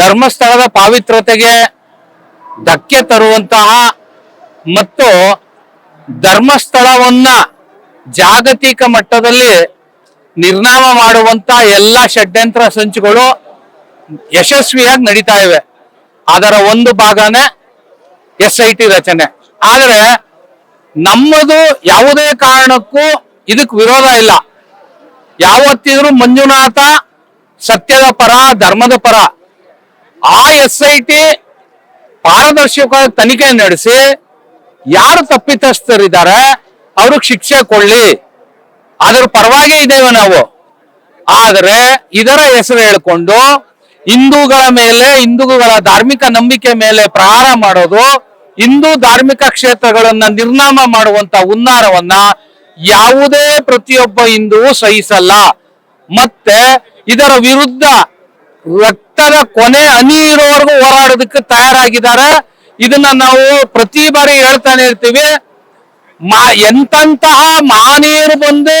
ಧರ್ಮಸ್ಥಳದ ಪಾವಿತ್ರತೆಗೆ ಧಕ್ಕೆ ತರುವಂತಹ ಮತ್ತು ಧರ್ಮಸ್ಥಳವನ್ನ ಜಾಗತಿಕ ಮಟ್ಟದಲ್ಲಿ ನಿರ್ನಾಮ ಮಾಡುವಂತ ಎಲ್ಲ ಷಡ್ಯಂತ್ರ ಸಂಚುಗಳು ಯಶಸ್ವಿಯಾಗಿ ನಡೀತಾ ಇವೆ. ಅದರ ಒಂದು ಭಾಗನೇ ಎಸ್ ಐ ಟಿ ರಚನೆ. ಆದರೆ ನಮ್ಮದು ಯಾವುದೇ ಕಾರಣಕ್ಕೂ ಇದಕ್ಕೆ ವಿರೋಧ ಇಲ್ಲ. ಯಾವತ್ತಿದ್ರು ಮಂಜುನಾಥ ಸತ್ಯದ ಪರ, ಧರ್ಮದ ಪರ ಆ ಎಸ್ ಐ ಟಿ ಪಾರದರ್ಶಕ ತನಿಖೆ ನಡೆಸಿ ಯಾರು ತಪ್ಪಿತಸ್ಥರಿದ್ದಾರೆ ಅವ್ರಿಗೆ ಶಿಕ್ಷೆ ಕೊಡ್ಲಿ. ಅದ್ರ ಪರವಾಗಿ ಇದ್ದೇವೆ ನಾವು. ಆದರೆ ಇದರ ಹೆಸರು ಹೇಳಿಕೊಂಡು ಹಿಂದೂಗಳ ಮೇಲೆ, ಹಿಂದೂಗಳ ಧಾರ್ಮಿಕ ನಂಬಿಕೆ ಮೇಲೆ ಪ್ರಹಾರ ಮಾಡೋದು, ಹಿಂದೂ ಧಾರ್ಮಿಕ ಕ್ಷೇತ್ರಗಳನ್ನ ನಿರ್ನಾಮ ಮಾಡುವಂತ ಉನ್ನಾರವನ್ನ ಯಾವುದೇ ಪ್ರತಿಯೊಬ್ಬ ಹಿಂದೂ ಸಹಿಸಲ್ಲ. ಮತ್ತೆ ಇದರ ವಿರುದ್ಧ ರಕ್ತದ ಕೊನೆ ಹನಿ ಇರೋವರೆಗೂ ಹೋರಾಡೋದಕ್ಕೆ ತಯಾರಾಗಿದ್ದಾರೆ. ಇದನ್ನ ನಾವು ಪ್ರತಿ ಬಾರಿ ಹೇಳ್ತಾನೆ ಇರ್ತೀವಿ. ಮಾ ಎಂತಹ ಮಹನೀಯರು ಬಂದು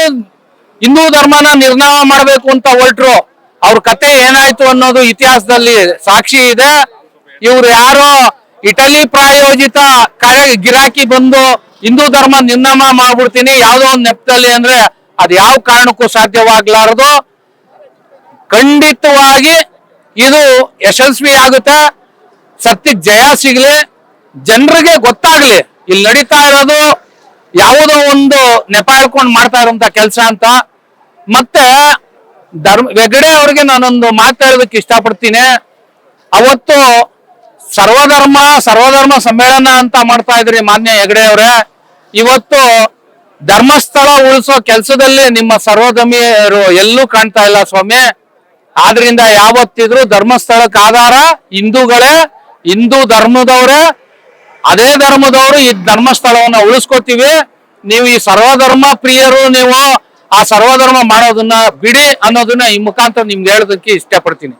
ಹಿಂದೂ ಧರ್ಮನ ನಿರ್ನಾಮ ಮಾಡಬೇಕು ಅಂತ ಹೊರಟ್ರು. ಅವ್ರ ಕತೆ ಏನಾಯ್ತು ಅನ್ನೋದು ಇತಿಹಾಸದಲ್ಲಿ ಸಾಕ್ಷಿ ಇದೆ. ಇವ್ರು ಯಾರೋ ಇಟಲಿ ಪ್ರಾಯೋಜಿತ ಗಿರಾಕಿ ಬಂದು ಹಿಂದೂ ಧರ್ಮ ನಿರ್ನಾಮ ಮಾಡ್ಬಿಡ್ತೀನಿ, ಯಾವ್ದೋ ಒಂದು ನೆಪದಲ್ಲಿ ಅಂದ್ರೆ ಅದ್ ಯಾವ ಕಾರಣಕ್ಕೂ ಸಾಧ್ಯವಾಗ್ಲಾರದು. ಖಂಡಿತವಾಗಿ ಇದು ಯಶಸ್ವಿ ಆಗುತ್ತೆ? ಸತ್ಯಕ್ಕೆ ಜಯ ಸಿಗ್ಲಿ, ಜನರಿಗೆ ಗೊತ್ತಾಗ್ಲಿ. ಇಲ್ಲಿ ನಡೀತಾ ಇರೋದು ಯಾವುದೋ ಒಂದು ನೆಪ ಹೇಳ್ಕೊಂಡು ಮಾಡ್ತಾ ಇರುವಂತ ಕೆಲಸ ಅಂತ. ಮತ್ತೆ ಧರ್ಮ ಹೆಗಡೆ ಅವ್ರಿಗೆ ನಾನೊಂದು ಮಾತಾಡೋದಕ್ಕೆ ಇಷ್ಟಪಡ್ತೀನಿ. ಅವತ್ತು ಸರ್ವಧರ್ಮ ಸರ್ವಧರ್ಮ ಸಮ್ಮೇಳನ ಅಂತ ಮಾಡ್ತಾ ಇದ್ರಿ ಮಾನ್ಯ ಹೆಗಡೆ ಅವರೇ. ಇವತ್ತು ಧರ್ಮಸ್ಥಳ ಉಳಿಸೋ ಕೆಲಸದಲ್ಲಿ ನಿಮ್ಮ ಸರ್ವಧರ್ಮಿಯರು ಎಲ್ಲೂ ಕಾಣ್ತಾ ಇಲ್ಲ ಸ್ವಾಮಿ. ಆದ್ರಿಂದ ಯಾವತ್ತಿದ್ರು ಧರ್ಮಸ್ಥಳಕ್ಕೆ ಆಧಾರ ಹಿಂದೂಗಳೇ, ಹಿಂದೂ ಧರ್ಮದವರೇ, ಅದೇ ಧರ್ಮದವರು ಈ ಧರ್ಮಸ್ಥಳವನ್ನ ಉಳಿಸ್ಕೊತೀವಿ. ನೀವು ಈ ಸರ್ವಧರ್ಮ ಪ್ರಿಯರು ನೀವು ಆ ಸರ್ವಧರ್ಮ ಮಾಡೋದನ್ನ ಬಿಡಿ ಅನ್ನೋದನ್ನ ಈ ಮುಖಾಂತರ ನಿಮ್ಗೆ ಹೇಳೋದಕ್ಕೆ ಇಷ್ಟಪಡ್ತೀನಿ.